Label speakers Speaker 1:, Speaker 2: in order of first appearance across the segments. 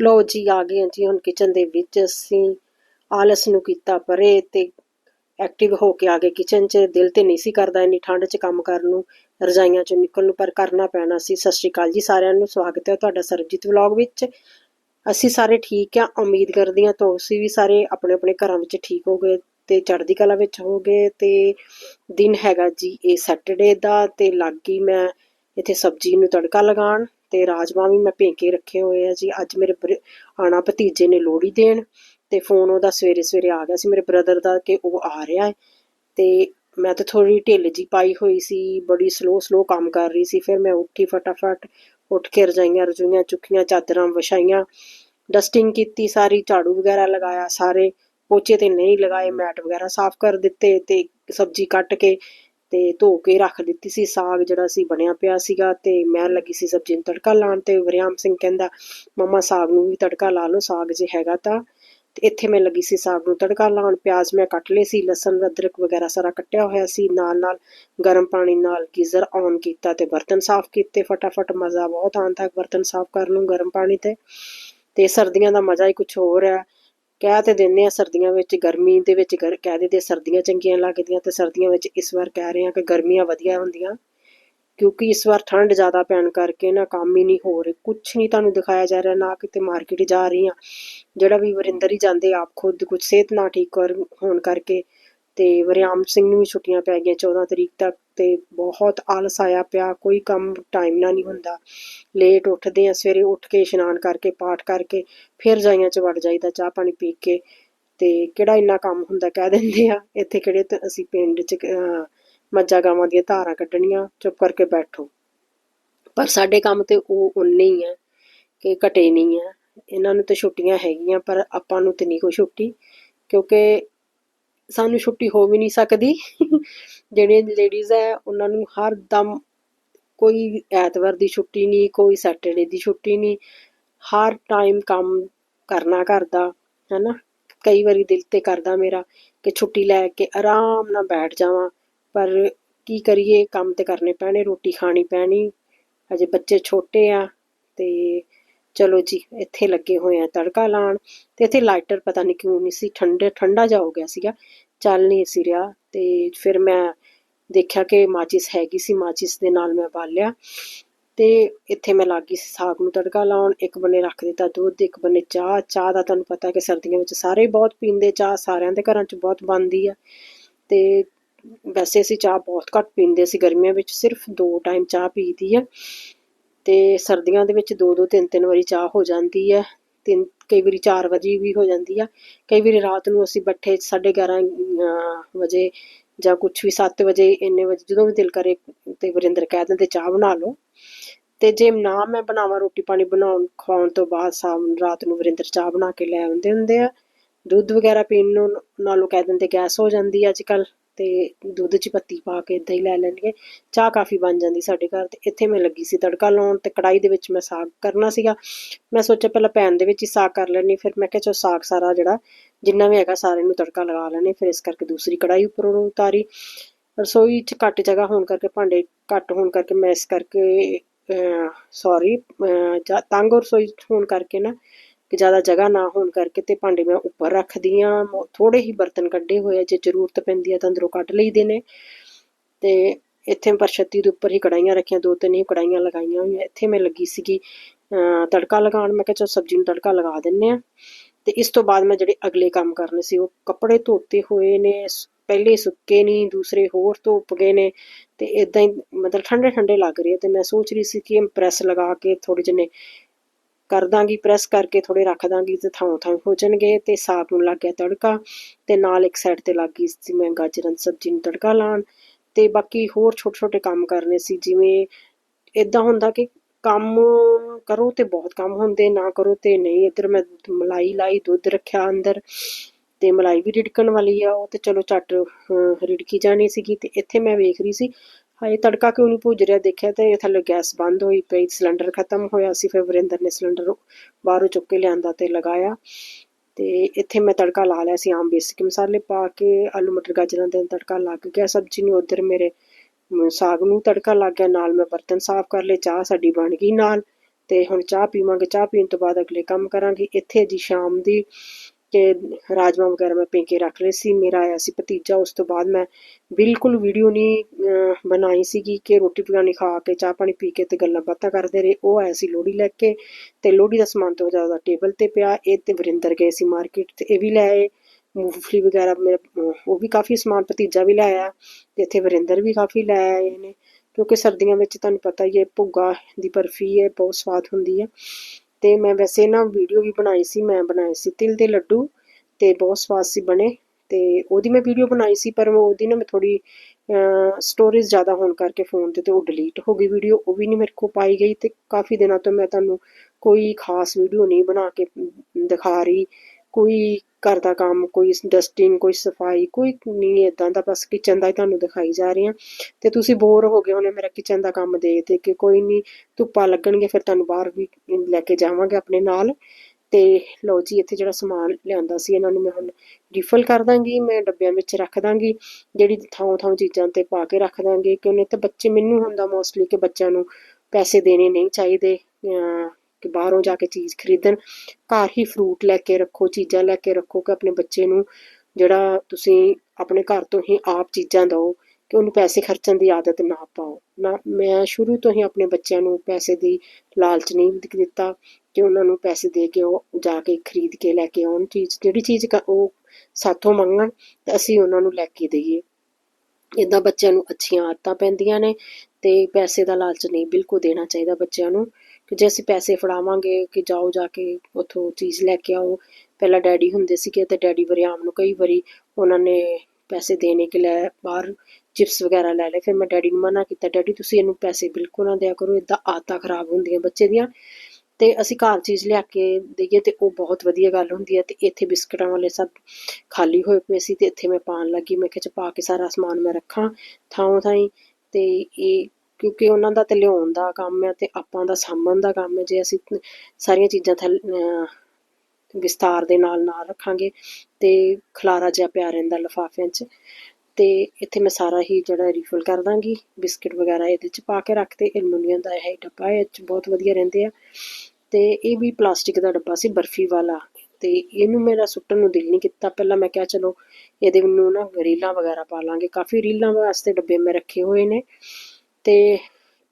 Speaker 1: ਲੋ ਜੀ, ਆ ਗਏ ਜੀ, ਹੁਣ ਕਿਚਨ ਦੇ ਵਿੱਚ ਅਸੀਂ ਆਲਸ ਨੂੰ ਕੀਤਾ ਪਰੇ ਤੇ ਐਕਟਿਵ ਹੋ ਕੇ ਆ ਗਏ ਕਿਚਨ 'ਚ। ਦਿਲ ਤੇ ਨਹੀਂ ਸੀ ਕਰਦਾ ਇੰਨੀ ਠੰਡ 'ਚ ਕੰਮ ਕਰਨ ਨੂੰ, ਰਜਾਈਆਂ 'ਚੋਂ ਨਿਕਲਣ ਨੂੰ, ਪਰ ਕਰਨਾ ਪੈਣਾ ਸੀ। ਸਤਿ ਸ਼੍ਰੀ ਅਕਾਲ ਜੀ ਸਾਰਿਆਂ ਨੂੰ, ਸਵਾਗਤ ਹੈ ਤੁਹਾਡਾ ਸਰਬਜੀਤ ਵਲੌਗ ਵਿੱਚ। ਅਸੀਂ ਸਾਰੇ ਠੀਕ ਆ, ਉਮੀਦ ਕਰਦੀ ਹਾਂ ਤੁਸੀਂ ਵੀ ਸਾਰੇ ਆਪਣੇ ਆਪਣੇ ਘਰਾਂ ਵਿੱਚ ਠੀਕ ਹੋ ਗਏ ਤੇ ਚੜ੍ਹਦੀ ਕਲਾ ਵਿੱਚ ਹੋ ਗਏ ਤੇ ਦਿਨ ਹੈਗਾ ਜੀ, ਇਹ ਸੈਟਰਡੇ ਦਾ ਤੇ ਲੱਗ ਗਈ ਮੈਂ ਇੱਥੇ ਸਬਜ਼ੀ ਨੂੰ ਤੜਕਾ ਲਗਾਉਣ। ਤੇ ਰਾਜਮਾ ਵੀ ਮੈਂ ਭੇਂਕੇ ਰੱਖੇ ਹੋਏ ਆ ਜੀ। ਅੱਜ ਮੇਰੇ ਆਣਾ ਭਤੀਜੇ ਨੇ ਲੋਹੜੀ ਦੇਣ ਤੇ ਫੋਨ ਉਹਦਾ ਸਵੇਰੇ ਸਵੇਰੇ ਆ ਗਿਆ ਸੀ ਮੇਰੇ ਬ੍ਰਦਰ ਦਾ ਕਿ ਉਹ ਆ ਰਿਹਾ ਹੈ। ਤੇ ਮੈਂ ਤਾਂ ਥੋੜੀ ਢਿੱਲ ਜੀ ਪਾਈ ਹੋਈ ਸੀ, ਬੜੀ ਸਲੋ ਸਲੋ ਕੰਮ ਕਰ ਰਹੀ ਸੀ। ਫਿਰ ਮੈਂ ਉੱਠੀ ਫਟਾਫਟ, ਉੱਠ ਕੇ ਰਜਾਈਆਂ ਰਜੂਈਆਂ ਚੁੱਕੀਆਂ, ਚਾਦਰਾਂ ਵਿਛਾਈਆਂ ਡਸਟਿੰਗ ਕੀਤੀ, ਸਾਰੀ ਝਾੜੂ ਵਗੈਰਾ ਲਗਾਇਆ, ਸਾਰੇ ਪੋਚੇ ਤੇ ਨਹੀਂ ਲਗਾਏ, ਮੈਟ ਵਗੈਰਾ ਸਾਫ਼ ਕਰ ਦਿੱਤੇ ਤੇ ਸਬਜ਼ੀ ਕੱਟ ਕੇ ਤੇ ਧੋ ਕੇ ਰੱਖ ਦਿੱਤੀ ਸੀ, ਸਾਗ ਜਿਹੜਾ ਸੀ ਬਣਿਆ ਪਿਆ ਸੀਗਾ ਤੇ ਮੈਂ ਲੱਗੀ ਸੀ ਸਬਜ਼ੀ ਨੂੰ ਤੜਕਾ ਲਾਉਣ ਤੇ ਵਰਿਆਮ ਸਿੰਘ ਕਹਿੰਦਾ, ਮੰਮਾ, ਸਾਗ ਨੂੰ ਵੀ ਤੜਕਾ ਲਾ ਲਓ, ਸਾਗ ਜੇ ਹੈਗਾ ਤਾਂ। ਤੇ ਇੱਥੇ ਮੈਂ ਲੱਗੀ ਸੀ ਸਾਗ ਨੂੰ ਤੜਕਾ ਲਾਉਣ, ਪਿਆਜ਼ ਮੈਂ ਕੱਟ ਲਏ ਸੀ, ਲਸਣ, ਅਦਰਕ ਵਗੈਰਾ ਸਾਰਾ ਕੱਟਿਆ ਹੋਇਆ ਸੀ, ਨਾਲ ਨਾਲ ਗਰਮ ਪਾਣੀ ਨਾਲ ਗੀਜ਼ਰ ਔਨ ਕੀਤਾ ਤੇ ਬਰਤਨ ਸਾਫ਼ ਕੀਤੇ, ਫਟਾਫਟ ਮਜ਼ਾ ਬਹੁਤ ਆਉਂਦਾ ਬਰਤਨ ਸਾਫ਼ ਕਰ ਲੂੰ ਗਰਮ ਪਾਣੀ ਤੇ। ਤੇ ਸਰਦੀਆਂ ਦਾ ਮਜ਼ਾ ਹੀ ਕੁਝ ਹੋਰ ਹੈ। ਕਹਿ ਤੇ ਦਿੰਦੇ ਆ ਸਰਦੀਆਂ ਵਿੱਚ ਗਰਮੀ ਦੇ ਵਿੱਚ ਗਰ- ਕਹਿ ਦਿੰਦੇ ਸਰਦੀਆਂ ਚੰਗੀਆਂ ਲੱਗਦੀਆਂ ਤੇ ਸਰਦੀਆਂ ਵਿੱਚ ਇਸ ਵਾਰ ਕਹਿ ਰਹੇ ਆ ਕਿ ਗਰਮੀਆਂ ਵਧੀਆ ਹੁੰਦੀਆਂ। ਕਿਉਂਕਿ ਇਸ ਵਾਰ ਠੰਡ ਜ਼ਿਆਦਾ ਪੈਣ ਕਰਕੇ ਨਾ ਕੰਮ ਹੀ ਨਹੀਂ ਹੋ ਰਹੇ ਕੁਝ ਨਹੀਂ ਤੁਹਾਨੂੰ ਦਿਖਾਇਆ ਜਾ ਰਿਹਾ, ਨਾ ਕਿਤੇ ਮਾਰਕੀਟ ਜਾ ਰਹੀ ਆ ਜਿਹੜਾ ਵੀ ਵਰਿੰਦਰ ਹੀ ਜਾਂਦੇ, ਆਪ ਖੁਦ ਕੁਝ ਸਿਹਤ ਨਾ ਠੀਕ ਕਰ, ਹੋਣ ਕਰਕੇ ਤੇ ਵਰਿਆਮ ਸਿੰਘ ਨੂੰ ਵੀ ਛੁੱਟੀਆਂ ਪੈ ਗਈਆਂ 14 ਤਰੀਕ ਤੱਕ ਤੇ ਬਹੁਤ ਆਲਸ ਆਇਆ ਪਿਆ ਕੋਈ ਕੰਮ ਟਾਈਮ ਨਾਲ ਨਹੀਂ ਹੁੰਦਾ। ਲੇਟ ਉੱਠਦੇ ਆ ਸਵੇਰੇ ਉੱਠ ਕੇ ਇਸ਼ਨਾਨ ਕਰਕੇ ਪਾਠ ਕਰਕੇ ਫਿਰ ਜਾਈਆਂ ਚ ਵੜ ਜਾਈਦਾ ਚਾਹ ਪਾਣੀ ਪੀ ਕੇ। ਤੇ ਕਿਹੜਾ ਇੰਨਾ ਕੰਮ ਹੁੰਦਾ ਕਹਿ ਦਿੰਦੇ ਆ ਇੱਥੇ ਕਿਹੜੇ ਅਸੀਂ ਪਿੰਡ ਚ ਅਹ, ਮੱਝਾਂ ਗਾਵਾਂ ਦੀਆਂ ਧਾਰਾਂ ਕੱਢਣੀਆਂ ਚੁੱਪ ਕਰਕੇ ਬੈਠੋ। ਪਰ ਸਾਡੇ ਕੰਮ ਤੇ ਉਹ ਉਨੇ ਹੀ ਆ ਕਿ ਘਟੇ ਨਹੀਂ ਆ। ਇਹਨਾਂ ਨੂੰ ਤਾਂ ਛੁੱਟੀਆਂ ਹੈਗੀਆਂ ਪਰ ਆਪਾਂ ਨੂੰ ਤੇ ਨਹੀਂ ਕੋਈ ਛੁੱਟੀ ਕਿਉਂਕਿ ਸਾਨੂੰ ਛੁੱਟੀ ਹੋ ਵੀ ਨਹੀਂ ਸਕਦੀ। ਜਿਹੜੀਆਂ ਲੇਡੀਜ਼ ਹੈ, ਉਹਨਾਂ ਨੂੰ ਹਰ ਦਮ ਕੋਈ ਐਤਵਾਰ ਦੀ ਛੁੱਟੀ ਨਹੀਂ, ਕੋਈ ਸੈਟਰਡੇ ਦੀ ਛੁੱਟੀ ਨਹੀਂ। ਹਰ ਟਾਈਮ ਕੰਮ ਕਰਨਾ ਕਰਦਾ, ਹੈਨਾ? ਕਈ ਵਾਰੀ ਦਿਲ ਤੇ ਕਰਦਾ ਮੇਰਾ ਕਿ ਛੁੱਟੀ ਲੈ ਕੇ ਆਰਾਮ ਨਾਲ ਬੈਠ ਜਾਵਾਂ। ਪਰ ਕੀ ਕਰੀਏ, ਕੰਮ ਤੇ ਕਰਨੇ ਪੈਣੇ, ਰੋਟੀ ਖਾਣੀ ਪੈਣੀ। ਅਜੇ ਬੱਚੇ ਛੋਟੇ ਆ ਤੇ ਚਲੋ ਜੀ, ਇੱਥੇ ਲੱਗੇ ਹੋਏ ਆ ਤੜਕਾ ਲਾਉਣ ਤੇ ਇੱਥੇ ਲਾਈਟਰ ਪਤਾ ਨਹੀਂ ਕਿਉਂ ਨਹੀਂ ਸੀ, ਠੰਡੇ, ਠੰਡਾ ਜਾ ਹੋ ਗਿਆ ਸੀਗਾ। ਚੱਲ ਨਹੀਂ ਸੀ ਰਿਹਾ ਤੇ ਫਿਰ ਮੈਂ ਦੇਖਿਆ ਕਿ ਮਾਚਿਸ ਹੈਗੀ ਸੀ, ਮਾਚਿਸ ਦੇ ਨਾਲ ਮੈਂ ਬਾਲਿਆ ਤੇ ਇੱਥੇ ਮੈਂ ਲੱਗੀ ਸੀ ਸਾਗ ਨੂੰ ਤੜਕਾ ਲਾਉਣ। ਇੱਕ ਬੰਨੇ ਰੱਖ ਦਿੱਤਾ ਦੁੱਧ, ਇੱਕ ਬੰਨੇ ਚਾਹ। ਚਾਹ ਦਾ ਤੁਹਾਨੂੰ ਪਤਾ ਕਿ ਸਰਦੀਆਂ ਵਿੱਚ ਸਾਰੇ ਬਹੁਤ ਪੀਂਦੇ, ਚਾਹ ਸਾਰਿਆਂ ਦੇ ਘਰਾਂ 'ਚ ਬਹੁਤ ਬਣਦੀ ਆ ਤੇ ਵੈਸੇ ਅਸੀਂ ਚਾਹ ਬਹੁਤ ਘੱਟ ਪੀਂਦੇ ਸੀ ਗਰਮੀਆਂ ਵਿੱਚ, ਸਿਰਫ ਦੋ ਟਾਈਮ ਚਾਹ ਪੀਦੀ ਆ। ਤੇ ਸਰਦੀਆਂ ਦੇ ਵਿੱਚ ਦੋ ਦੋ ਤਿੰਨ ਤਿੰਨ ਵਾਰੀ ਚਾਹ ਹੋ ਜਾਂਦੀ ਹੈ। ਤਿੰਨ, ਕਈ ਵਾਰੀ ਚਾਰ ਵਜੇ ਵੀ ਹੋ ਜਾਂਦੀ ਆ। ਕਈ ਵਾਰੀ ਰਾਤ ਨੂੰ ਅਸੀਂ ਬੱਠੇ 11:30 ਵਜੇ ਜਾਂ ਕੁਛ ਵੀ 7 ਵਜੇ ਇੰਨੇ ਵਜੇ ਜਦੋਂ ਵੀ ਦਿਲ ਕਰੇ ਤੇ ਵਰਿੰਦਰ ਕਹਿ ਦਿੰਦੇ, ਚਾਹ ਬਣਾ ਲਓ। ਤੇ ਜੇ ਨਾ ਮੈਂ ਬਣਾਵਾਂ ਰੋਟੀ ਪਾਣੀ ਬਣਾਉਣ, ਖਵਾਉਣ ਤੋਂ ਬਾਅਦ ਸ਼ਾਮ ਨੂੰ ਰਾਤ ਨੂੰ ਵਰਿੰਦਰ ਚਾਹ ਬਣਾ ਕੇ ਲੈ ਆਉਂਦੇ ਹੁੰਦੇ ਆ। ਦੁੱਧ ਵਗੈਰਾ ਪੀਣ ਨੂੰ ਨਾਲੋਂ ਕਹਿ ਦਿੰਦੇ ਗੈਸ ਹੋ ਜਾਂਦੀ ਅੱਜ ਕੱਲ ਤੇ ਦੁੱਧ 'ਚ ਪੱਤੀ ਪਾ ਕੇ ਇਦਾਂ ਹੀ ਲੈ ਲੈਣਗੇ। ਚਾਹ ਕਾਫੀ ਬਣ ਜਾਂਦੀ ਸਾਡੇ ਘਰ ਤੇ। ਇੱਥੇ ਮੈਂ ਲੱਗੀ ਸੀ ਤੜਕਾ ਲਾਉਣ ਤੇ ਕੜਾਈ ਦੇ ਵਿੱਚ ਮੈਂ ਸਾਗ ਕਰਨਾ ਸੀਗਾ। ਮੈਂ ਸੋਚਿਆ ਪਹਿਲਾਂ ਪੈਨ ਦੇ ਵਿੱਚ ਹੀ ਸਾਗ ਕਰ ਲੈਣੀ ਫਿਰ ਮੈਂ ਕਿਹਾ ਚਲੋ ਸਾਗ ਸਾਰਾ ਜਿਹੜਾ ਜਿੰਨਾ ਵੀ ਹੈਗਾ ਸਾਰੇ ਨੂੰ ਤੜਕਾ ਲਗਾ ਲੈਣੇ ਫਿਰ ਇਸ ਕਰਕੇ ਦੂਸਰੀ ਕੜਾਈ ਉੱਪਰੋਂ ਉਤਾਰੀ। ਰਸੋਈ 'ਚ ਘੱਟ ਜਗ੍ਹਾ ਹੋਣ ਕਰਕੇ, ਭਾਂਡੇ ਘੱਟ ਹੋਣ ਕਰਕੇ ਮੈਂ ਇਸ ਕਰਕੇ ਸੌਰੀ ਤੰਗ ਰਸੋਈ ਹੋਣ ਕਰਕੇ ਨਾ ਕਿ ਜ਼ਿਆਦਾ ਜਗ੍ਹਾ ਨਾ ਹੋਣ ਕਰਕੇ ਤੇ ਭਾਂਡੇ ਮੈਂ ਉੱਪਰ ਰੱਖਦੀ ਆ ਥੋੜੇ ਹੀ ਬਰਤਨ ਕੱਢੇ ਹੋਏ ਆ, ਜੇ ਜ਼ਰੂਰਤ ਪੈਂਦੀ ਆ ਤਾਂ ਅੰਦਰੋਂ ਕੱਢ ਲਈਦੇ ਨੇ। ਤੇ ਇੱਥੇ ਪਰਛੱਤੀ ਦੇ ਉੱਪਰ ਹੀ ਕੜਾਈਆਂ ਰੱਖੀਆਂ, ਦੋ ਤਿੰਨ ਹੀ ਕੜਾਈਆਂ ਲਗਾਈਆਂ ਹੋਈਆਂ, ਇੱਥੇ ਮੈਂ ਲੱਗੀ ਸੀਗੀ ਤੜਕਾ ਲਗਾਉਣ, ਮੈਂ ਕਿਹਾ ਚਲੋ ਸਬਜ਼ੀ ਨੂੰ ਤੜਕਾ ਲਗਾ ਦਿੰਨੇ ਆ। ਤੇ ਇਸ ਤੋਂ ਬਾਅਦ ਮੈਂ ਜਿਹੜੇ ਅਗਲੇ ਕੰਮ ਕਰਨੇ ਸੀ, ਉਹ ਕੱਪੜੇ ਧੋਤੇ ਹੋਏ ਨੇ ਪਹਿਲੇ ਸੁੱਕੇ ਨਹੀਂ ਦੂਸਰੇ ਹੋਰ ਧੁੱਪ ਗਏ ਨੇ, ਤੇ ਇਦਾਂ ਹੀ ਮਤਲਬ ਠੰਡੇ ਠੰਡੇ ਲੱਗ ਰਹੇ ਤੇ ਮੈਂ ਸੋਚ ਰਹੀ ਸੀ ਕਿ ਪ੍ਰੈਸ ਲਗਾ ਕੇ ਥੋੜੇ ਜਿਹੇ ਕਰ ਦਾਂਗੀ ਪ੍ਰੈਸ ਕਰਕੇ ਥੋੜੇ ਰੱਖ ਦਾਂਗੀ ਤੇ ਥਾਂ ਥਾਂ ਹੋ ਜਾਣਗੇ ਤੇ ਸਾਗ ਨੂੰ ਲੱਗ ਗਿਆ ਤੜਕਾ ਤੇ ਨਾਲ ਇੱਕ ਸਾਈਡ ਤੇ ਲੱਗ ਗਈ ਸੀ ਮੈਂ ਗਾਜਰਾਂ ਸਬਜ਼ੀ ਨੂੰ ਤੜਕਾ ਲਾਉਣ ਤੇ ਬਾਕੀ ਹੋਰ ਛੋਟੇ ਛੋਟੇ ਕੰਮ ਕਰਨੇ ਸੀ ਜਿਵੇਂ ਇਦਾਂ ਹੁੰਦਾ ਕਿ ਕੰਮ ਕਰੋ ਤੇ ਬਹੁਤ ਕੰਮ ਹੁੰਦੇ ਨਾ ਕਰੋ ਤੇ ਨਹੀਂ ਇੱਧਰ ਮੈਂ ਮਲਾਈ ਲਾਈ ਦੁੱਧ ਰੱਖਿਆ ਅੰਦਰ ਤੇ ਮਲਾਈ ਵੀ ਰਿੜਕਣ ਵਾਲੀ ਆ ਉਹ ਤੇ ਚਲੋ ਝੱਟ ਅਹ, ਰਿੜਕੀ ਜਾਣੀ ਸੀਗੀ ਤੇ ਇੱਥੇ ਮੈਂ ਵੇਖ ਰਹੀ ਸੀ ਹਾਏ, ਤੜਕਾ ਕਿਉਂ ਨਹੀਂ ਭੁੱਜ ਰਿਹਾ? ਦੇਖਿਆ ਤੇ ਥੱਲੇ ਗੈਸ ਬੰਦ ਹੋਈ ਪਈ, ਸਿਲੰਡਰ ਖਤਮ ਹੋਇਆ। ਸੀ ਫਿਰ ਵਰਿੰਦਰ ਨੇ ਸਿਲੰਡਰ ਬਾਹਰੋਂ ਚੁੱਕ ਕੇ ਲਿਆਂਦਾ ਤੇ ਲਗਾਇਆ। ਤੇ ਇੱਥੇ ਮੈਂ ਤੜਕਾ ਲਾ ਲਿਆ ਸੀ, ਆਮ ਬੇਸਿਕ ਮਸਾਲੇ ਪਾ ਕੇ, ਆਲੂ ਮਟਰ ਗਾਜਰਾਂ ਦਾ ਤੜਕਾ ਲੱਗ ਗਿਆ, ਸਬਜ਼ੀ ਨੂੰ ਉਧਰ ਮੇਰੇ ਸਾਗ ਨੂੰ ਤੜਕਾ ਲੱਗ ਗਿਆ। ਨਾਲ ਮੈਂ ਬਰਤਨ ਸਾਫ਼ ਕਰ ਲਏ, ਚਾਹ ਸਾਡੀ ਬਣ ਗਈ ਨਾਲ। ਤੇ ਹੁਣ ਚਾਹ ਪੀਵਾਂਗੇ। ਚਾਹ ਪੀਣ ਤੋਂ ਬਾਅਦ ਅਗਲੇ ਕੰਮ ਕਰਾਂਗੇ। ਇੱਥੇ ਜੀ ਸ਼ਾਮ ਦੀ ਕਿ ਰਾਜਮਾ ਵਗੈਰਾ ਮੈਂ ਪੀ ਕੇ ਰੱਖ ਲਏ ਸੀ, ਮੇਰਾ ਆਇਆ ਸੀ ਭਤੀਜਾ, ਉਸ ਤੋਂ ਬਾਅਦ ਮੈਂ ਬਿਲਕੁਲ ਵੀਡੀਓ ਨਹੀਂ ਬਣਾਈ ਸੀਗੀ ਕਿ ਰੋਟੀ ਪਕਾਣੀ ਖਾ ਕੇ, ਚਾਹ ਪਾਣੀ ਪੀ ਕੇ ਤੇ ਗੱਲਾਂ ਬਾਤਾਂ ਕਰਦੇ ਰਹੇ। ਉਹ ਆਇਆ ਸੀ ਲੋਹੜੀ ਲੈ ਕੇ ਤੇ ਲੋਹੜੀ ਦਾ ਸਮਾਨ ਤੋਂ ਜ਼ਿਆਦਾ ਟੇਬਲ ਤੇ ਪਿਆ, ਇਹ ਤੇ ਵਰਿੰਦਰ ਗਏ ਸੀ ਮਾਰਕੀਟ ਤੇ, ਇਹ ਵੀ ਲੈ ਆਏ। ਮੂੰਗਫਲੀ ਵਗੈਰਾ ਮੇਰਾ, ਉਹ ਵੀ ਕਾਫੀ ਸਮਾਨ ਭਤੀਜਾ ਵੀ ਲੈ ਆਇਆ ਤੇ ਇੱਥੇ ਵਰਿੰਦਰ ਵੀ ਕਾਫੀ ਲਾਇਆ ਇਹਨੇ ਕਿਉਂਕਿ ਸਰਦੀਆਂ ਵਿੱਚ ਤੁਹਾਨੂੰ ਪਤਾ ਹੀ ਹੈ, ਭੁੱਗਾ ਦੀ ਬਰਫੀ ਹੈ, ਬਹੁਤ ਸਵਾਦ ਹੁੰਦੀ ਹੈ। ਤੇ ਮੈਂ ਵੈਸੇ ਨਾ ਵੀਡੀਓ ਵੀ ਬਣਾਈ ਸੀ, ਮੈਂ ਬਣਾਏ ਸੀ ਤਿਲ ਦੇ ਲੱਡੂ ਤੇ ਬਹੁਤ ਸਵਾਦ ਸੀ ਬਣੇ ਤੇ ਉਹਦੀ ਮੈਂ ਵੀਡੀਓ ਬਣਾਈ ਸੀ, ਪਰ ਉਹ ਉਹਦੀ ਨਾ ਮੈਂ ਥੋੜੀ ਸਟੋਰੇਜ ਜ਼ਿਆਦਾ ਹੋਣ ਕਰਕੇ ਫੋਨ ਤੇ ਤੇ ਉਹ ਡਿਲੀਟ ਹੋ ਗਈ ਵੀਡੀਓ ਉਹ ਵੀ ਨਹੀਂ ਮੇਰੇ ਕੋਲ ਪਾਈ ਗਈ ਤੇ ਕਾਫੀ ਦਿਨਾਂ ਤੋਂ ਮੈਂ ਤੁਹਾਨੂੰ ਕੋਈ ਖਾਸ ਵੀਡੀਓ ਨਹੀਂ ਬਣਾ ਕੇ ਦਿਖਾ ਰਹੀ ਕੋਈ ਘਰ ਦਾ ਕੰਮ, ਕੋਈ ਡਸਟਿੰਗ ਕੋਈ ਸਫ਼ਾਈ, ਕੋਈ ਨਹੀਂ ਇਦਾਂ ਦਾ, ਬਸ ਕਿਚਨ ਦਾ ਹੀ ਤੁਹਾਨੂੰ ਦਿਖਾਈ ਜਾ ਰਹੀ ਹਾਂ। ਤੇ ਤੁਸੀਂ ਬੋਰ ਹੋ ਗਏ ਹੋਣੇ, ਮੇਰਾ ਕਿਚਨ ਦਾ ਕੰਮ ਦੇ ਦੇਖ ਕੇ, ਕੋਈ ਨਹੀਂ, ਧੁੱਪਾਂ ਲੱਗਣਗੇ ਫਿਰ ਤੁਹਾਨੂੰ ਬਾਹਰ ਵੀ ਲੈ ਕੇ ਜਾਵਾਂਗੇ ਆਪਣੇ ਨਾਲ। ਤੇ ਲਓ ਜੀ, ਇੱਥੇ ਜਿਹੜਾ ਸਮਾਨ ਲਿਆਂਦਾ ਸੀ, ਇਹਨਾਂ ਨੂੰ ਮੈਂ ਹੁਣ ਰਿਫਲ ਕਰ ਦਾਂਗੀ, ਮੈਂ ਡੱਬਿਆਂ ਵਿੱਚ ਰੱਖ ਦਾਂਗੀ, ਜਿਹੜੀ ਥਾਂ ਥਾਂ ਚੀਜ਼ਾਂ ਤੇ ਪਾ ਕੇ ਰੱਖ ਦਾਂਗੇ ਕਿ ਉਹਨੇ ਤਾਂ ਬੱਚੇ, ਮੈਨੂੰ ਹੁੰਦਾ ਮੋਸਟਲੀ ਕਿ ਬੱਚਿਆਂ ਨੂੰ ਪੈਸੇ ਦੇਣੇ ਨਹੀਂ ਚਾਹੀਦੇ ਕਿ ਬਾਹਰੋਂ ਜਾ ਕੇ ਚੀਜ਼ ਖਰੀਦਣ, ਘਰ ਹੀ ਫਰੂਟ ਲੈ ਕੇ ਰੱਖੋ, ਚੀਜ਼ਾਂ ਲੈ ਕੇ ਰੱਖੋ ਕਿ ਆਪਣੇ ਬੱਚੇ ਨੂੰ ਜਿਹੜਾ ਤੁਸੀਂ ਆਪਣੇ ਘਰ ਤੋਂ ਹੀ ਆਪ ਚੀਜ਼ਾਂ ਦਿਓ ਕਿ ਉਹਨੂੰ ਪੈਸੇ ਖਰਚਣ ਦੀ ਆਦਤ ਨਾ ਪਾਓ। ਨਾ, ਮੈਂ ਸ਼ੁਰੂ ਤੋਂ ਹੀ ਆਪਣੇ ਬੱਚਿਆਂ ਨੂੰ ਪੈਸੇ ਦੀ ਲਾਲਚ ਨਹੀਂ ਦਿੱਤਾ ਕਿ ਉਹਨਾਂ ਨੂੰ ਪੈਸੇ ਦੇ ਕੇ ਉਹ ਜਾ ਕੇ ਖਰੀਦ ਕੇ ਲੈ ਕੇ ਆਉਣ ਚੀਜ਼, ਜਿਹੜੀ ਚੀਜ਼ ਉਹ ਸਾਥੋਂ ਮੰਗਣ ਤੇ ਅਸੀਂ ਉਹਨਾਂ ਨੂੰ ਲੈ ਕੇ ਦਈਏ। ਇਦਾਂ ਬੱਚਿਆਂ ਨੂੰ ਅੱਛੀਆਂ ਆਦਤਾਂ ਪੈਂਦੀਆਂ ਨੇ ਤੇ ਪੈਸੇ ਦਾ ਲਾਲਚ ਨਹੀਂ ਬਿਲਕੁਲ ਦੇਣਾ ਚਾਹੀਦਾ ਬੱਚਿਆਂ ਨੂੰ। ਕਿ ਜੇ ਅਸੀਂ ਪੈਸੇ ਫੜਾਵਾਂਗੇ ਕਿ ਜਾਓ ਜਾ ਕੇ ਉੱਥੋਂ ਚੀਜ਼ ਲੈ ਕੇ ਆਓ। ਪਹਿਲਾਂ ਡੈਡੀ ਹੁੰਦੇ ਸੀਗੇ ਤੇ ਡੈਡੀ ਵਰਿਆਮ ਨੂੰ ਕਈ ਵਾਰੀ ਉਹਨਾਂ ਨੇ ਪੈਸੇ ਦੇਣੇ ਕਿ ਲੈ ਬਾਹਰ ਚਿਪਸ ਵਗੈਰਾ ਲੈ ਲੈ ਫਿਰ ਮੈਂ ਡੈਡੀ ਨੂੰ ਮਨਾ ਕੀਤਾ, ਡੈਡੀ, ਤੁਸੀਂ ਇਹਨੂੰ ਪੈਸੇ ਬਿਲਕੁਲ ਨਾ ਦਿਆ ਕਰੋ ਇਦਾਂ ਆਦਤਾਂ ਖਰਾਬ ਹੁੰਦੀਆਂ ਬੱਚੇ ਦੀਆਂ। ਤੇ ਅਸੀਂ ਘਰ ਚੀਜ਼ ਲਿਆ ਕੇ ਦਈਏ ਤੇ ਉਹ ਬਹੁਤ ਵਧੀਆ ਗੱਲ ਹੁੰਦੀ ਹੈ ਤੇ ਇੱਥੇ ਬਿਸਕਟਾਂ ਵਾਲੇ ਸਭ ਖਾਲੀ ਹੋਏ ਪਏ ਸੀ ਤੇ ਇੱਥੇ ਮੈਂ ਪਾਣ ਲੱਗੀ। ਮੈਂ ਕਿਹਾ ਚ ਪਾ ਕੇ ਸਾਰਾ ਸਮਾਨ ਮੈਂ ਰੱਖਾਂ ਥਾਂ ਥਾਈ ਤੇ ਇਹ ਕਿਉਂਕਿ ਉਹਨਾਂ ਦਾ ਤਾਂ ਲਿਆਉਣ ਦਾ ਕੰਮ ਹੈ ਤੇ ਆਪਾਂ ਦਾ ਸਾਂਭਣ ਦਾ ਕੰਮ ਹੈ, ਜੇ ਅਸੀਂ ਸਾਰੀਆਂ ਚੀਜ਼ਾਂ ਥੱਲੇ, ਅਹ ਵਿਸਤਾਰ ਦੇ ਨਾਲ ਨਾਲ ਰੱਖਾਂਗੇ ਤੇ ਖਲਾਰਾ ਜਿਹਾ ਪਿਆ ਰਹਿੰਦਾ ਲਿਫਾਫਿਆਂ 'ਚ ਤੇ ਇੱਥੇ ਮੈਂ ਸਾਰਾ ਹੀ ਜਿਹੜਾ ਰੀਫਿਲ ਕਰ ਦਾਂਗੀ, ਬਿਸਕਟ ਵਗੈਰਾ ਇਹਦੇ 'ਚ ਪਾ ਕੇ ਰੱਖਤੇ ਐਲੂਮੀਨੀਅਮ ਦਾ ਇਹ ਡੱਬਾ ਹੈ, ਇਹ 'ਚ ਬਹੁਤ ਵਧੀਆ ਰਹਿੰਦੇ ਆ ਤੇ ਇਹ ਵੀ ਪਲਾਸਟਿਕ ਦਾ ਡੱਬਾ ਸੀ ਬਰਫੀ ਵਾਲਾ ਤੇ ਇਹਨੂੰ ਮੇਰਾ ਸੁੱਟਣ ਨੂੰ ਦਿਲ ਨਹੀਂ ਕੀਤਾ, ਪਹਿਲਾਂ ਮੈਂ ਕਿਹਾ ਚਲੋ ਇਹਦੇ ਨੂੰ ਨਾ ਰੀਲਾਂ ਵਗੈਰਾ ਪਾ ਲਾਂਗੇ, ਕਾਫੀ ਰੀਲਾਂ ਵਾਸਤੇ ਡੱਬੇ ਮੈਂ ਰੱਖੇ ਹੋਏ ਨੇ ਤੇ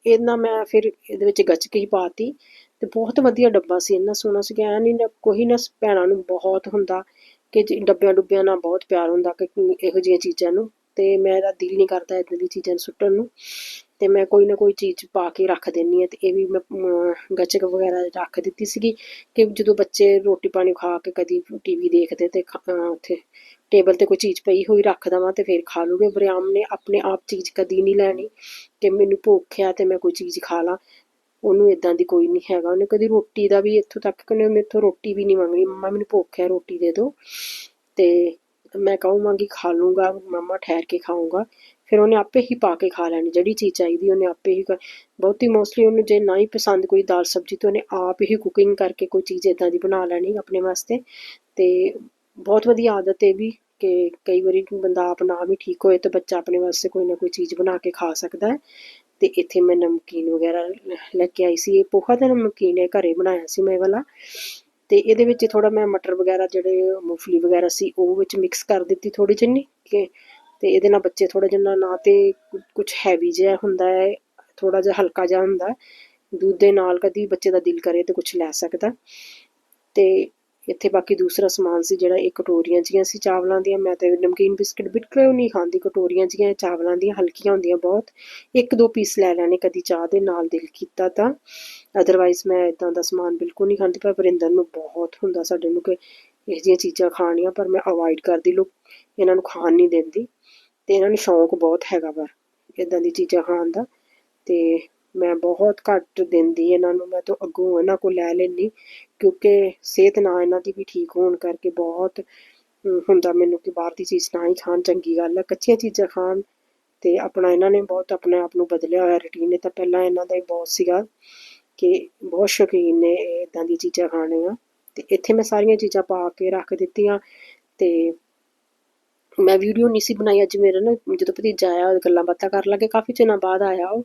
Speaker 1: ਇਹਨਾਂ ਮੈਂ ਫਿਰ ਇਹਦੇ ਵਿੱਚ ਗੱਚਕ ਹੀ ਪਾਤੀ ਤੇ ਬਹੁਤ ਵਧੀਆ ਡੱਬਾ ਸੀ, ਇੰਨਾ ਸੋਹਣਾ ਸੀ ਕਿ ਐ ਨਹੀਂ ਕੋਈ ਨਾ ਭੈਣਾਂ ਨੂੰ ਬਹੁਤ ਹੁੰਦਾ ਕਿ ਡੱਬਿਆਂ ਡੁੱਬਿਆਂ ਨਾਲ ਬਹੁਤ ਪਿਆਰ ਹੁੰਦਾ ਕਿ ਇਹੋ ਜਿਹੀਆਂ ਚੀਜ਼ਾਂ ਨੂੰ ਤੇ ਮੇਰਾ ਦਿਲ ਨਹੀਂ ਕਰਦਾ ਇਦਾਂ ਦੀ ਚੀਜ਼ਾਂ ਨੂੰ ਸੁੱਟਣ ਨੂੰ ਤੇ ਮੈਂ ਕੋਈ ਨਾ ਕੋਈ ਚੀਜ਼ ਪਾ ਕੇ ਰੱਖ ਦਿੰਦੀ ਹਾਂ ਤੇ ਇਹ ਵੀ ਮੈਂ ਗੱਚਕ ਵਗੈਰਾ ਰੱਖ ਦਿੱਤੀ ਸੀਗੀ ਕਿ ਜਦੋਂ ਬੱਚੇ ਰੋਟੀ ਪਾਣੀ ਖਾ ਕੇ ਕਦੀ ਟੀਵੀ ਦੇਖਦੇ ਤੇ ਉੱਥੇ ਟੇਬਲ ਤੇ ਕੋਈ ਚੀਜ਼ ਪਈ ਹੋਈ ਰੱਖ ਦਵਾਂ ਤੇ ਫਿਰ ਖਾ ਲੂਗੇ। ਵਰਿਆਮ ਨੇ ਆਪਣੇ ਆਪ ਚੀਜ਼ ਕਦੀ ਨਹੀਂ ਲੈਣੀ ਕਿ ਮੈਨੂੰ ਭੁੱਖ ਆ ਤੇ ਮੈਂ ਕੋਈ ਚੀਜ਼ ਖਾ ਲਾਂ। ਉਹਨੂੰ ਇਦਾਂ ਦੀ ਕੋਈ ਨਹੀਂ ਹੈਗਾ। ਉਹਨੇ ਕਦੀ ਰੋਟੀ ਦਾ ਵੀ ਇੱਥੋਂ ਤੱਕ ਕਿ ਉਹਨੇ ਮੇਥੋਂ ਰੋਟੀ ਵੀ ਨਹੀਂ ਮੰਗਣੀ। ਮੰਮਾ, ਮੈਨੂੰ ਭੁੱਖ ਹੈ ਰੋਟੀ ਦੇ ਦਿਓ। ਤੇ ਮੈਂ ਕਹੂੰਗੀ ਖਾ ਲੂੰਗਾ, ਮੰਮਾ ਠਹਿਰ ਕੇ ਖਾਊਂਗਾ। ਫਿਰ ਉਹਨੇ ਆਪੇ ਹੀ ਪਾ ਕੇ ਖਾ ਲੈਣੀ। ਜਿਹੜੀ ਚੀਜ਼ ਚਾਹੀਦੀ ਉਹਨੇ ਆਪੇ ਹੀ ਕ- ਬਹੁਤੀ ਮੋਸਟਲੀ ਉਹਨੂੰ ਜੇ ਨਾ ਹੀ ਪਸੰਦ ਕੋਈ ਦਾਲ ਸਬਜ਼ੀ, ਤੇ ਉਹਨੇ ਆਪ ਹੀ ਕੁਕਿੰਗ ਕਰਕੇ ਕੋਈ ਚੀਜ਼ ਇਦਾਂ ਦੀ ਬਣਾ ਲੈਣੀ ਆਪਣੇ ਵਾਸਤੇ। ਤੇ ਬਹੁਤ ਵਧੀਆ ਆਦਤ ਇਹ ਵੀ ਕਿ ਕਈ ਵਾਰੀ ਬੰਦਾ ਆਪ ਨਾ ਵੀ ਠੀਕ ਹੋਏ ਤਾਂ ਬੱਚਾ ਆਪਣੇ ਵਾਸਤੇ ਕੋਈ ਨਾ ਕੋਈ ਚੀਜ਼ ਬਣਾ ਕੇ ਖਾ ਸਕਦਾ ਹੈ। ਤੇ ਇੱਥੇ ਮੈਂ ਨਮਕੀਨ ਵਗੈਰਾ ਲ- ਲੈ ਕੇ ਆਈ ਸੀ, ਇਹ ਪੋਹਾ ਦਾ ਨਮਕੀਨ ਹੈ ਘਰੇ ਬਣਾਇਆ ਸੀ ਮੈਂ ਵਾਲਾ। ਤੇ ਇਹਦੇ ਵਿੱਚ ਥੋੜਾ ਮੈਂ ਮਟਰ ਵਗੈਰਾ ਜਿਹੜੇ ਮੂੰਗਫਲੀ ਵਗੈਰਾ ਸੀ ਉਹ ਵਿੱਚ ਮਿਕਸ ਕਰ ਦਿੱਤੀ ਥੋੜੀ ਜਿੰਨੀ ਕਿ ਤੇ ਇਹਦੇ ਨਾਲ ਬੱਚੇ ਥੋੜਾ ਜਿਹਾ ਨਾ ਤੇ ਕੁਝ ਹੈਵੀ ਜਿਹਾ ਹੁੰਦਾ ਹੈ ਥੋੜਾ ਜਿਹਾ ਹਲਕਾ ਜਿਹਾ ਹੁੰਦਾ ਦੁੱਧ ਦੇ ਨਾਲ ਕਦੀ ਬੱਚੇ ਦਾ ਦਿਲ ਕਰੇ ਤੇ ਕੁਝ ਲੈ ਸਕਦਾ। ਤੇ ਇੱਥੇ ਬਾਕੀ ਦੂਸਰਾ ਸਮਾਨ ਸੀ ਜਿਹੜਾ ਇਹ ਕਟੋਰੀਆਂ ਜੀਆਂ ਸੀ, ਚਾਵਲਾਂ ਦੀਆਂ। ਮੈਂ ਤੇ ਨਮਕੀਨ ਬਿਸਕਟ ਬਿਲਕੁਲ ਨਹੀਂ ਖਾਂਦੀ, ਕਟੋਰੀਆਂ ਜੀਆਂ, ਚਾਵਲਾਂ ਦੀਆਂ, ਹਲਕੀਆਂ ਹੁੰਦੀਆਂ ਬਹੁਤ। ਇੱਕ ਦੋ ਪੀਸ ਲੈ ਲੈਣੇ ਕਦੀ ਚਾਹ ਦੇ ਨਾਲ ਦਿਲ ਕੀਤਾ ਤਾਂ। ਅਦਰਵਾਈਜ਼ ਮੈਂ ਇਦਾਂ ਦਾ ਸਮਾਨ ਬਿਲਕੁਲ ਨਹੀਂ ਖਾਂਦੀ, ਪਰ ਵਰਿੰਦਰ ਨੂੰ ਬਹੁਤ ਹੁੰਦਾ ਸਾਡੇ ਨੂੰ ਕਿ ਇਹ ਜਿਹੀਆਂ ਚੀਜ਼ਾਂ ਖਾਣੀਆਂ, ਪਰ ਮੈਂ ਅਵੋਇਡ ਕਰਦੀ ਲੋਕ, ਇਹਨਾਂ ਨੂੰ ਖਾਣ ਨਹੀਂ ਦਿੰਦੀ। ਤੇ ਇਹਨਾਂ ਨੂੰ ਸ਼ੌਂਕ ਬਹੁਤ ਹੈਗਾ ਪਰ ਇਦਾਂ ਦੀ ਚੀਜ਼ਾਂ ਖਾਣ ਦਾ। ਤੇ ਮੈਂ ਬਹੁਤ ਘੱਟ ਦਿੰਦੀ ਇਹਨਾਂ ਨੂੰ, ਮੈਂ ਤਾਂ ਅੱਗੋਂ ਇਹਨਾਂ ਕੋਲ ਲੈ ਲੈਂਦੀ, ਕਿਉਂਕਿ ਸਿਹਤ ਨਾ ਇਹਨਾਂ ਦੀ ਵੀ ਠੀਕ ਹੋਣ ਕਰਕੇ ਬਹੁਤ ਹੁੰਦਾ ਮੈਨੂੰ ਕਿ ਬਾਹਰ ਦੀ ਚੀਜ਼ ਨਾ ਹੀ ਖਾਣ, ਚੰਗੀ ਗੱਲ ਹੈ ਕੱਚੀਆਂ ਚੀਜ਼ਾਂ ਖਾਣ, ਤੇ ਆਪਣਾ ਇਹਨਾਂ ਨੇ ਬਹੁਤ ਆਪਣੇ ਆਪ ਨੂੰ ਬਦਲਿਆ ਹੋਇਆ ਰੁਟੀਨ ਨੇ ਤਾਂ ਪਹਿਲਾਂ ਇਹਨਾਂ ਦਾ ਹੀ ਬਹੁਤ ਸੀਗਾ, ਕਿ ਬਹੁਤ ਸ਼ੌਕੀਨ ਨੇ ਇਦਾਂ ਦੀ ਚੀਜ਼ਾਂ ਖਾਣੀਆਂ, ਤੇ ਇੱਥੇ ਮੈਂ ਸਾਰੀਆਂ ਚੀਜ਼ਾਂ ਪਾ ਕੇ ਰੱਖ ਦਿੱਤੀਆਂ, ਤੇ ਮੈਂ ਵੀਡੀਓ ਨਹੀਂ ਸੀ ਬਣਾਈ ਅੱਜ ਮੇਰਾ ਨਾ, ਜਦੋਂ ਭਤੀਜਾ ਆਇਆ, ਗੱਲਾਂ ਬਾਤਾਂ ਕਰਨ ਲੱਗੇ, ਕਾਫੀ ਚਿਰਾਂ ਬਾਅਦ ਆਇਆ ਉਹ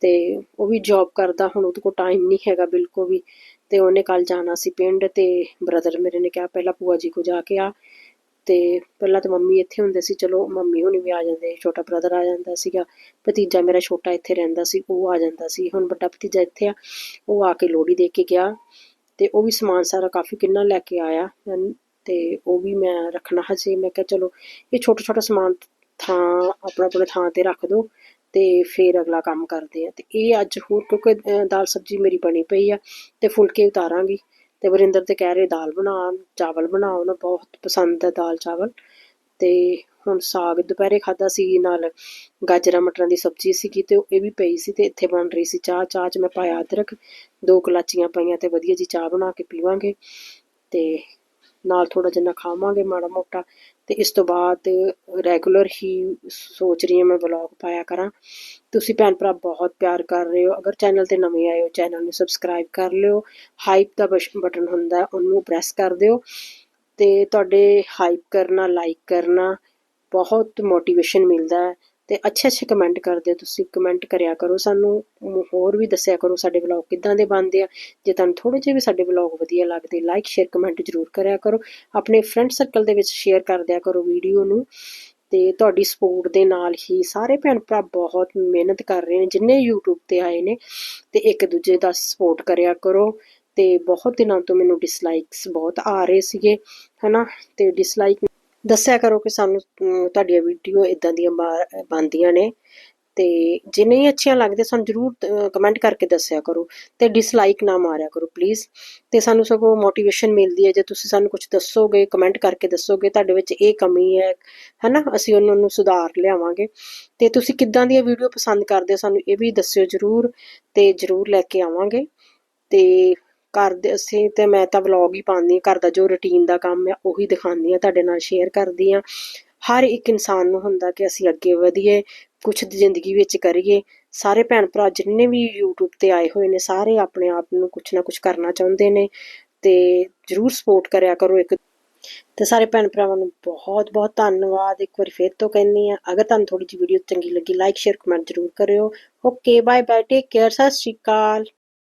Speaker 1: ਤੇ ਉਹ ਵੀ ਜੌਬ ਕਰਦਾ, ਹੁਣ ਉਹਦੇ ਕੋਲ ਟਾਈਮ ਨਹੀਂ ਹੈਗਾ ਬਿਲਕੁਲ ਵੀ। ਤੇ ਉਹਨੇ ਕੱਲ ਜਾਣਾ ਸੀ ਪਿੰਡ ਤੇ ਬ੍ਰਦਰ ਮੇਰੇ ਨੇ ਕਿਹਾ, ਪਹਿਲਾਂ ਭੂਆ ਜੀ ਕੋ ਜਾ ਕੇ ਆ। ਤੇ ਪਹਿਲਾਂ ਤਾਂ ਮੰਮੀ ਇੱਥੇ ਹੁੰਦੇ ਸੀ, ਚਲੋ ਮੰਮੀ ਹੁਣੀ ਵੀ ਆ ਜਾਂਦੇ, ਛੋਟਾ ਬ੍ਰਦਰ ਆ ਜਾਂਦਾ ਸੀਗਾ। ਭਤੀਜਾ ਮੇਰਾ ਛੋਟਾ ਇੱਥੇ ਰਹਿੰਦਾ ਸੀ, ਉਹ ਆ ਜਾਂਦਾ ਸੀ। ਹੁਣ ਵੱਡਾ ਭਤੀਜਾ ਇੱਥੇ ਆ, ਉਹ ਆ ਕੇ ਲੋੜੀ ਦੇ ਕੇ ਗਿਆ। ਤੇ ਉਹ ਵੀ ਸਮਾਨ ਸਾਰਾ ਕਾਫੀ ਕਿੰਨਾ ਲੈ ਕੇ ਆਇਆ। ਤੇ ਉਹ ਵੀ ਮੈਂ ਰੱਖਣਾ ਹਜੇ। ਮੈਂ ਕਿਹਾ, ਚਲੋ, ਇਹ ਛੋਟਾ ਛੋਟਾ ਸਮਾਨ ਥਾਂ ਆਪਣਾ ਆਪਣਾ ਥਾਂ ਤੇ ਰੱਖ ਦੋ। ਤੇ ਫਿਰ ਅਗਲਾ ਕੰਮ ਕਰਦੇ ਆ। ਤੇ ਇਹ ਅੱਜ ਹੋਰ ਕਿਉਂਕਿ ਦਾਲ ਸਬਜ਼ੀ ਮੇਰੀ ਬਣੀ ਪਈ ਆ ਤੇ ਫੁਲਕੇ ਉਤਾਰਾਂਗੀ। ਤੇ ਵਰਿੰਦਰ ਤੇ ਕਹਿ ਰਹੇ, ਦਾਲ ਬਣਾ, ਚਾਵਲ ਬਣਾਓ ਨਾ ਬਹੁਤ ਪਸੰਦ ਹੈ ਦਾਲ, ਚਾਵਲ। ਤੇ ਹੁਣ ਸਾਗ ਦੁਪਹਿਰੇ ਖਾਦਾ ਸੀ, ਨਾਲ ਗਾਜਰਾਂ, ਮਟਰਾਂ ਦੀ ਸਬਜ਼ੀ ਸੀਗੀ ਤੇ ਇਹ ਵੀ ਪਈ ਸੀ ਤੇ ਇੱਥੇ ਬਣ ਰਹੀ ਸੀ ਚਾਹ। ਚਾਹ 'ਚ ਮੈਂ ਪਾਇਆ ਅਦਰਕ, ਦੋ ਕਲਾਚੀਆਂ ਪਾਈਆਂ ਤੇ ਵਧੀਆ ਜੀ ਚਾਹ ਬਣਾ ਕੇ ਪੀਵਾਂਗੇ ਤੇ ਨਾਲ ਥੋੜਾ ਜਿਹਾ ਖਾਵਾਂਗੇ ਮਾੜਾ ਮੋਟਾ। ਤੇ ਇਸ ਤੋਂ ਬਾਅਦ ਰੈਗੂਲਰ ਹੀ ਸੋਚ ਰਹੀ ਹਾਂ ਮੈਂ ਵਲੌਗ ਪਾਇਆ ਕਰਾਂ। ਤੁਸੀਂ ਭੈਣ ਭਰਾ ਬਹੁਤ ਪਿਆਰ ਕਰ ਰਹੇ ਹੋ। ਅਗਰ ਚੈਨਲ ਤੇ ਨਵੇਂ ਆਏ ਹੋ ਚੈਨਲ ਨੂੰ ਸਬਸਕ੍ਰਾਈਬ ਕਰ ਲਿਓ। ਹਾਈਪ ਦਾ ਬਟਨ ਹੁੰਦਾ, ਉਹਨੂੰ ਪ੍ਰੈਸ ਕਰ ਦਿਓ। ਤੇ ਤੁਹਾਡੇ ਹਾਈਪ ਕਰਨਾ ਲਾਈਕ ਕਰਨਾ ਬਹੁਤ ਮੋਟੀਵੇਸ਼ਨ ਮਿਲਦਾ ਹੈ। ਅਤੇ ਅੱਛੇ ਅੱਛੇ ਕਮੈਂਟ ਕਰਦੇ ਤੁਸੀਂ ਕਮੈਂਟ ਕਰਿਆ ਕਰੋ, ਸਾਨੂੰ ਹੋਰ ਵੀ ਦੱਸਿਆ ਕਰੋ ਸਾਡੇ ਵਲੌਗ ਕਿੱਦਾਂ ਦੇ ਬਣਦੇ ਆ, ਜੇ ਤੁਹਾਨੂੰ ਥੋੜੇ ਜਿਹੇ ਵੀ ਸਾਡੇ ਵਲੌਗ ਵਧੀਆ ਲੱਗਦੇ ਲਾਈਕ ਸ਼ੇਅਰ ਕਮੈਂਟ ਜ਼ਰੂਰ ਕਰਿਆ ਕਰੋ, ਆਪਣੇ ਫਰੈਂਡ ਸਰਕਲ ਦੇ ਵਿੱਚ ਸ਼ੇਅਰ ਕਰ ਦਿਆ ਕਰੋ ਵੀਡੀਓ ਨੂੰ, ਤੇ ਤੁਹਾਡੀ ਸਪੋਰਟ ਦੇ ਨਾਲ ਹੀ ਸਾਰੇ ਭੈਣ ਭਰਾ ਬਹੁਤ ਮਿਹਨਤ ਕਰ ਰਹੇ ਨੇ, ਜਿੰਨੇ YouTube ਤੇ ਆਏ ਨੇ, ਤੇ ਇੱਕ ਦੂਜੇ ਦਾ ਸਪੋਰਟ ਕਰਿਆ ਕਰੋ, ਤੇ ਬਹੁਤ ਦਿਨਾਂ ਤੋਂ ਮੈਨੂੰ ਡਿਸਲਾਈਕਸ ਬਹੁਤ ਆ ਰਹੇ ਸੀਗੇ, ਹਨਾ, ਤੇ ਡਿਸਲਾਈਕ ਦੱਸਿਆ ਕਰੋ ਕਿ ਸਾਨੂੰ ਤੁਹਾਡੀਆਂ ਵੀਡੀਓ ਇਦਾਂ ਦੀਆਂ ਬਾ- ਨੇ ਤੇ ਜੇ ਨਹੀਂ ਅੱਛੀਆਂ ਲੱਗਦੇ ਸਾਨੂੰ ਜਰੂਰ ਕਮੈਂਟ ਕਰਕੇ ਦੱਸਿਆ ਕਰੋ ਤੇ ਡਿਸਲਾਈਕ ਨਾ ਮਾਰਿਆ ਕਰੋ ਪਲੀਜ਼ ਤੇ ਸਾਨੂੰ ਸਗੋਂ ਮੋਟੀਵੇਸ਼ਨ ਮਿਲਦੀ ਹੈ ਜੇ ਤੁਸੀਂ ਸਾਨੂੰ ਕੁਝ ਦੱਸੋਗੇ ਕਮੈਂਟ ਕਰਕੇ ਦੱਸੋਗੇ ਤੁਹਾਡੇ ਵਿੱਚ ਇਹ ਕਮੀ ਹੈ, ਹਨਾ, ਅਸੀਂ ਉਹਨਾਂ ਨੂੰ ਸੁਧਾਰ ਲਿਆਵਾਂਗੇ ਤੇ ਤੁਸੀਂ ਕਿੱਦਾਂ ਦੀਆਂ ਵੀਡੀਓ ਪਸੰਦ ਕਰਦੇ ਹੋ ਸਾਨੂੰ ਇਹ ਵੀ ਦੱਸਿਓ ਜਰੂਰ ਤੇ ਜਰੂਰ ਲੈ ਕੇ ਆਵਾਂਗੇ ਤੇ ਘਰ ਦੇ ਅਸੀਂ ਤੇ ਮੈਂ ਤਾਂ ਵਲੌਗ ਹੀ ਪਾਉਂਦੀ ਹਾਂ, ਘਰ ਦਾ ਜੋ ਰੁਟੀਨ ਦਾ ਕੰਮ ਹੈ, ਉਹੀ ਦਿਖਾਉਂਦੀ ਹਾਂ, ਤੁਹਾਡੇ ਨਾਲ ਸ਼ੇਅਰ ਕਰਦੀ ਹਾਂ। ਹਰ ਇੱਕ ਇਨਸਾਨ ਨੂੰ ਹੁੰਦਾ ਕਿ ਅਸੀਂ ਅੱਗੇ ਵਧੀਏ, ਕੁਛ ਜ਼ਿੰਦਗੀ ਵਿੱਚ ਕਰੀਏ। ਸਾਰੇ ਭੈਣ ਭਰਾ ਜਿੰਨੇ ਵੀ YouTube ਤੇ ਆਏ ਹੋਏ ਨੇ, ਸਾਰੇ ਆਪਣੇ ਆਪ ਨੂੰ ਕੁਛ ਨਾ ਕੁਛ ਕਰਨਾ ਚਾਹੁੰਦੇ ਨੇ ਤੇ ਜਰੂਰ ਸਪੋਰਟ ਕਰਿਆ ਕਰੋ ਇੱਕ। ਤੇ ਸਾਰੇ ਭੈਣ ਭਰਾਵਾਂ ਨੂੰ ਬਹੁਤ ਬਹੁਤ ਧੰਨਵਾਦ। ਇੱਕ ਵਾਰੀ ਫੇਰ ਤੋਂ ਕਹਿੰਨੀ ਆ ਅਗਰ ਤੁਹਾਨੂੰ ਥੋੜੀ ਜਿਹੀ ਵੀਡੀਓ ਚੰਗੀ ਲੱਗੀ ਲਾਈਕ ਸ਼ੇਅਰ ਕਮੈਂਟ ਜਰੂਰ ਕਰਿਓ। Okay bye bye take care ਸਤਿ ਸ਼੍ਰੀ ਅਕਾਲ।